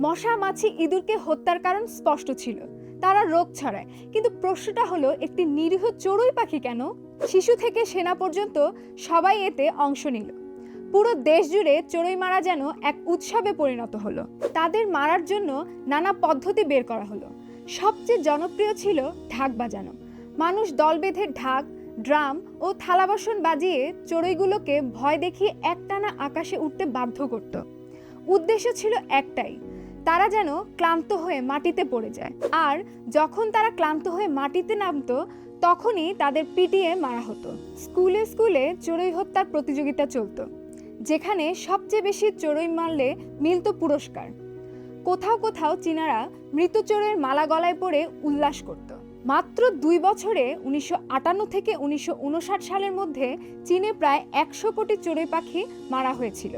মশা মাছি ইঁদুরকে হত্যার কারণ স্পষ্ট ছিল। তারা রোগ ছড়ায়। কিন্তু প্রশ্নটা হলো, একটি নিরীহ চড়ুই পাখি কেন? শিশু থেকে সেনা পর্যন্ত সবাই এতে অংশ নিল। পুরো দেশ জুড়ে চড়ুই মারা যেন এক উৎসবে পরিণত হলো। তাদের মারার জন্য নানা পদ্ধতি বের করা হলো। সবচেয়ে জনপ্রিয় ছিল ঢাক বাজানো। মানুষ দল বেঁধে ঢাক, ড্রাম ও থালা বাসন বাজিয়ে চড়ুইগুলোকে ভয় দেখিয়ে একটানা আকাশে উঠতে বাধ্য করত। উদ্দেশ্য ছিল একটাই তারা যেন ক্লান্ত হয়ে মাটিতে পড়ে যায়। আর যখন তারা ক্লান্ত হয়ে মাটিতে নামতো, তখনই তাদের পিটিয়ে মারা হতো। স্কুলে স্কুলে চড়ুই হত্যার প্রতিযোগিতা চলতো, যেখানে সবচেয়ে বেশি চড়ুই মারলে মিলতো পুরস্কার। কোথাও কোথাও চীনারা মৃত চোরের মালা গলায় পরে উল্লাস করত। মাত্র দুই বছরে উনিশশো আটান্ন থেকে উনিশশো উনষাট সালের মধ্যে চীনে প্রায় একশো কোটি চড়ুই পাখি মারা হয়েছিল।